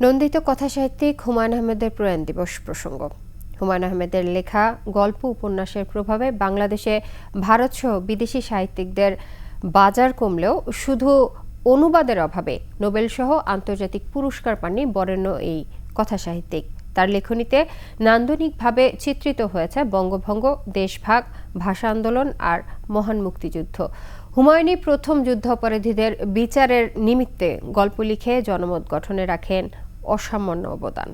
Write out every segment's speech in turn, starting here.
নন্দিত কথা সাহিত্যিক হুমায়ুন আহমেদের প্রয়াণ দিবস প্রসঙ্গ। হুমায়ুন আহমেদের লেখা, গল্প, উপন্যাসের প্রভাবে বাংলাদেশে ভারতসহ বিদেশি সাহিত্যিকদের বাজার কমলেও শুধু অনুবাদের অভাবে নোবেলসহ আন্তর্জাতিক পুরস্কার পাননি বরেণ্য এই কথা সাহিত্যিক তার লেখনীতে নান্দনিকভাবে চিত্রিত হয়েছে বঙ্গভঙ্গ, দেশভাগ, ভাষা আন্দোলন আর মহান মুক্তিযুদ্ধ। হুমায়ুনই প্রথম যুদ্ধাপরাধীদের বিচারের নিমিত্তে গল্প লিখে জনমত গঠনে রাখেন অসামান্য অবদান।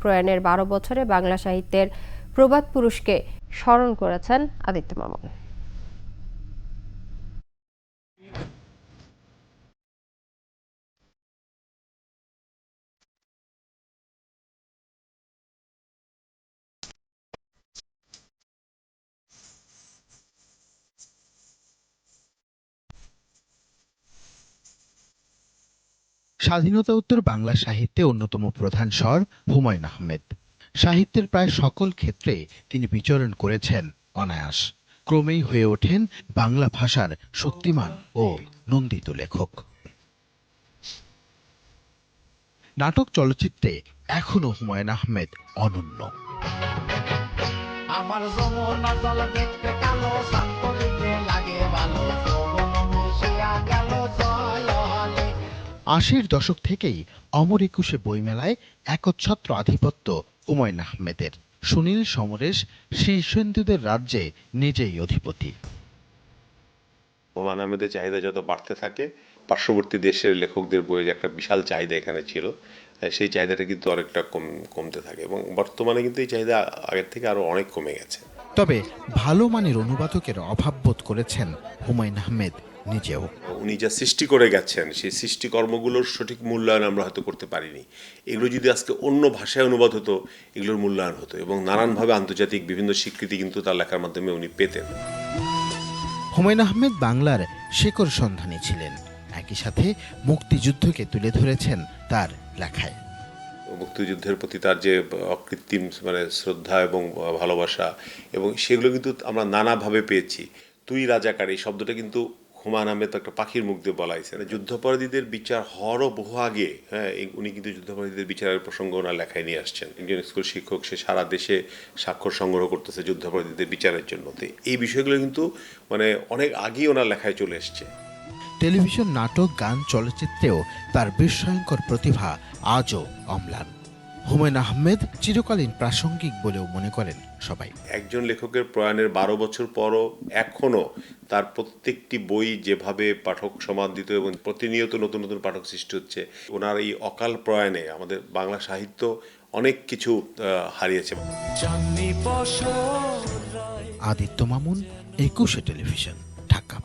প্রয়াণের বারো বছরে বাংলা সাহিত্যের প্রবাদ পুরুষকে স্মরণ করেছেন আদিত্য মামুন। স্বাধীনতা উত্তর বাংলা সাহিত্যে অন্যতম প্রধান স্বর হুমায়ুন আহমেদ। সাহিত্যের প্রায় সকল ক্ষেত্রে তিনি বিচরণ করেছেন অনায়াস। ক্রমেই হয়ে ওঠেন বাংলা ভাষার শক্তিমান ও নন্দিত লেখক। নাটক চলচ্চিত্রে এখনও হুমায়ুন আহমেদ অনন্য। আমার জল দেখতে কালো আশির দশক থেকেই অমর একুশে বইমেলায় একচ্ছত্র আধিপত্য হুমায়ুন আহমেদের। সুনীল সমরেশ শীর্ষেন্দুদের রাজ্যে নিজেই অধিপতি। হুমায়ুন আহমেদের চাহিদা যত বাড়তে থাকে পার্শ্ববর্তী দেশের লেখকদের বইয়ের একটা বিশাল চাহিদা এখানে ছিল সেই চাহিদাটা কিন্তু অনেকটা কম কমতে থাকে এবং বর্তমানে কিন্তু এই চাহিদা আগের থেকে আরও অনেক কমে গেছে। তবে ভালো মানের অনুবাদকের অভাব বোধ করেছেন হুমায়ুন আহমেদ। নিজেও উনি যা সৃষ্টি করে গেছেন সেই সৃষ্টিকর্মগুলোর সঠিক মূল্যায়ন আমরা হয়তো করতে পারিনি। এগুলো যদি আজকে অন্য ভাষায় অনুবাদ হতো এগুলোর মূল্যায়ন হতো এবং নানানভাবে আন্তর্জাতিক বিভিন্ন স্বীকৃতি কিন্তু তার লেখার মাধ্যমে উনি পেতেন। হুমায়ুন আহমেদ বাংলার শেকড় সন্ধানী ছিলেন। একই সাথে মুক্তিযুদ্ধকে তুলে ধরেছেন তার লেখায়। মুক্তিযুদ্ধের প্রতি তার যে অকৃত্রিম মানে শ্রদ্ধা এবং ভালোবাসা এবং সেগুলো কিন্তু আমরা নানাভাবে পেয়েছি। তুই রাজাকার এই শব্দটা কিন্তু হুমায়ুন আহমেদ একটা পাখির মুখ দিয়ে বলাইছে। যুদ্ধাপরাধীদের বিচার হওয়ারও বহু আগে হ্যাঁ উনি কিন্তু যুদ্ধাপরাধীদের বিচারের প্রসঙ্গ ওনার লেখায় নিয়ে আসছেন। একজন স্কুল শিক্ষক, সে সারা দেশে স্বাক্ষর সংগ্রহ করতেছে যুদ্ধাপরাধীদের বিচারের জন্য। তো এই বিষয়গুলো কিন্তু মানে অনেক আগেই ওনার লেখায় চলে এসছে। টেলিভিশন নাটক, গান, চলচ্চিত্রেও তার বিস্ময়ঙ্কর প্রতিভা আজও অম্লান। হুমায়ুন আহমেদ চিরকালীন প্রাসঙ্গিক বলেও মনে করেন সবাই। একজন লেখকের প্রয়াণের বারো বছর পরও এখনও তার প্রত্যেকটি বই যেভাবে পাঠক সমাদ দিত এবং প্রতিনিয়ত নতুন নতুন পাঠক সৃষ্টি হচ্ছে ওনার এই অকাল প্রয়াণে আমাদের বাংলা সাহিত্য অনেক কিছু হারিয়েছে। আদিত্য মামুন একুশে টেলিভিশন ঢাকা।